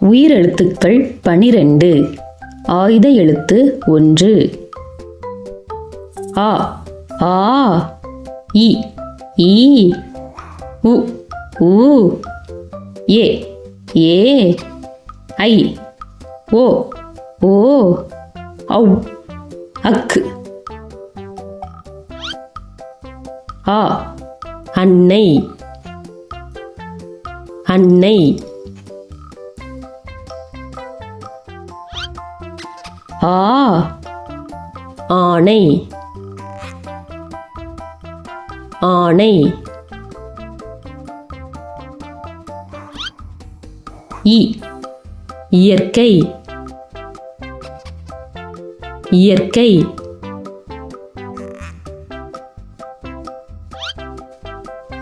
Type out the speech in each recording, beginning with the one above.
உயிரெழுத்துக்கள் பனிரெண்டு. ஆயுத எழுத்து ஒன்று. ஆ ஆ இ ஈ உ ஊ ஏ ஏ ஐ ஓ ஓ ஔ அக்கு ஆ அன்னை. அன்னை. ஆ. ஆணை ஆணை இ. இயற்கை. இயற்கை.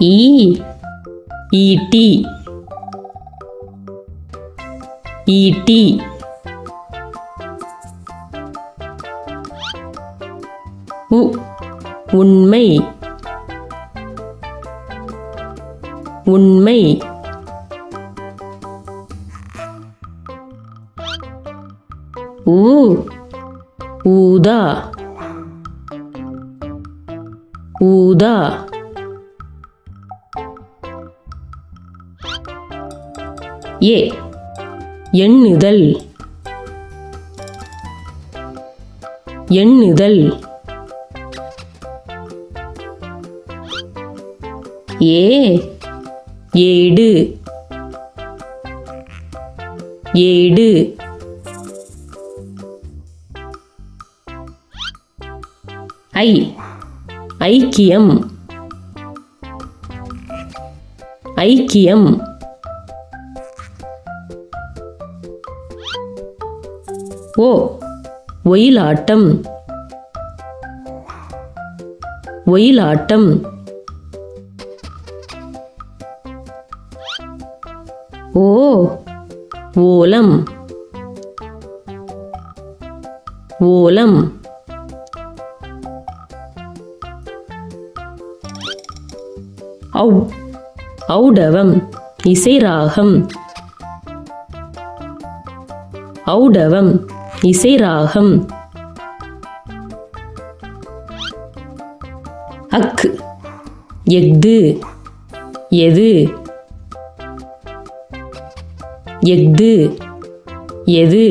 ஈ. ஈட்டி ஈட்டி உ உண்மை. உண்மை. ஊ ஊதா. ஊதா. ஏ எண்ணுதல். எண்ணுதல். ஏ ஏடு ஏடு. ஐ ஐக்கியம். ஐக்கியம். ஓ ஒயிலாட்டம். ஒயிலாட்டம். ஓ ஓலம். ஓலம். ஔ ஔடவம் இசைராகம். ஔடவம் இசைராகம். அக் எஃது எது. எஃது எது